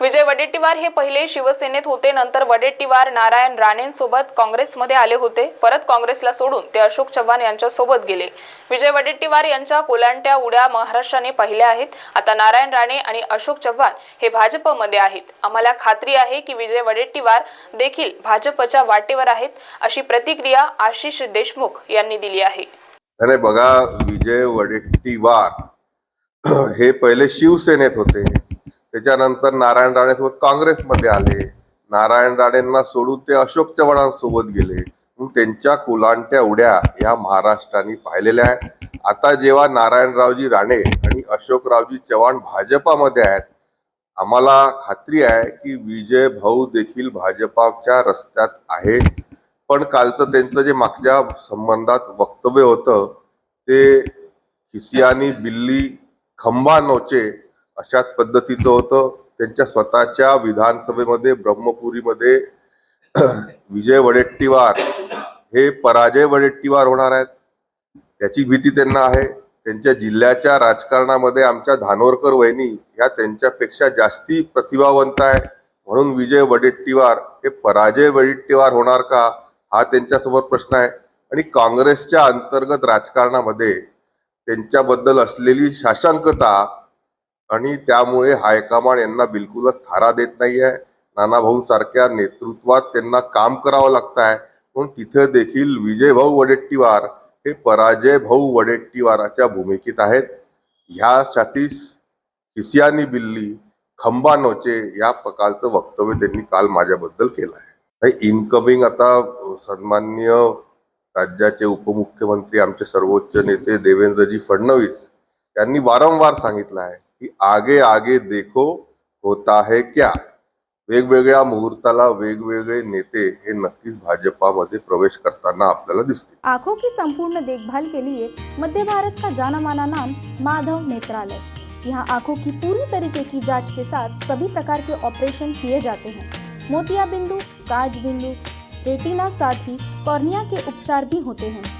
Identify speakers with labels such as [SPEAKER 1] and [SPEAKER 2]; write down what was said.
[SPEAKER 1] विजय वडेट्टीवार हे पहिले शिवसेनेत होते. नंतर वडेट्टीवार नारायण राणेंसोबत काँग्रेसमध्ये आले होते. परत काँग्रेसला सोडून ते अशोक चव्हाण यांच्या सोबत गेले. विजय वडेट्टीवार यांच्या कोलांट्या उड्या महाराष्ट्राने पाहिल्या आहेत. आता नारायण राणे आणि अशोक चव्हाण हे भाजपमध्ये आहेत. आम्हाला खात्री आहे की विजय वडेट्टीवार देखील भाजपच्या वाटेवर आहेत अशी प्रतिक्रिया आशिष देशमुख यांनी दिली आहे.
[SPEAKER 2] अरे बघा विजय वडेट्टीवार हे पहिले शिवसेनेत होते. त्याच्यानंतर नारायण राणेसोबत काँग्रेसमध्ये आले. नारायण राणेंना सोडून ते अशोक चव्हाणांसोबत गेले. त्यांच्या कुलांट्या उड्या या महाराष्ट्राने पाहिलेल्या आहेत. आता जेव्हा नारायणरावजी राणे आणि अशोकरावजी चव्हाण भाजपामध्ये आहेत आम्हाला खात्री आहे की विजय भाऊ देखील भाजपाच्या रस्त्यात आहे. पण कालचं त्यांचं जे मागच्या संबंधात वक्तव्य होतं ते खिसियानी बिल्ली खंबा नोचे अशाच पद्धतीचं होतं. त्यांच्या स्वतःच्या विधानसभेमध्ये ब्रह्मपुरीमध्ये विजय वडेट्टीवार हे पराजय वडेट्टीवार होणार आहेत. याची भीती त्यांना आहे. त्यांच्या जिल्ह्याच्या राजकारणामध्ये आमच्या धानोरकर वहिनी ह्या त्यांच्यापेक्षा जास्ती प्रतिभावंत आहे म्हणून विजय वडेट्टीवार हे पराजय वडेट्टीवार होणार का? हा त्यांच्यासमोर प्रश्न आहे. आणि काँग्रेसच्या अंतर्गत राजकारणामध्ये त्यांच्याबद्दल असलेली शासंकता आणि त्यामुळे हायकमांड यांना बिलकुलच थारा देत नाही आहे नानाभाऊ सारख्या नेतृत्वात त्यांना काम करावं लागत आहे म्हणून तिथे देखील विजय भाऊ वडेट्टीवार हे पराजय भाऊ वडेट्टीवाराच्या भूमिकेत आहेत. ह्यासाठी खिसियानी बिल्ली खंबा नोचे या प्रकारचं वक्तव्य त्यांनी काल माझ्याबद्दल केलं आहे. इनकमिंग आता सन्मान्य राज्याचे उपमुख्यमंत्री आमचे सर्वोच्च नेते देवेंद्रजी फडणवीस यांनी वारंवार सांगितलं आहे. की आगे आगे देखो होता है क्या? वेगवेगळ्या मुहूर्ताला वेगवेगळे नेते हे नक्कीच भाजपामध्ये प्रवेश करताना आपल्याला दिसतील.
[SPEAKER 3] आँखों की संपूर्ण देखभाल के लिए मध्य भारत का जाना माना नाम माधव नेत्रालय. यहाँ आँखों की पूरी तरीके की जाँच के साथ सभी प्रकार के ऑपरेशन किए जाते हैं। मोतिया बिंदु, काज बिंदु, रेटिना साथ ही कॉर्निया के उपचार भी होते हैं।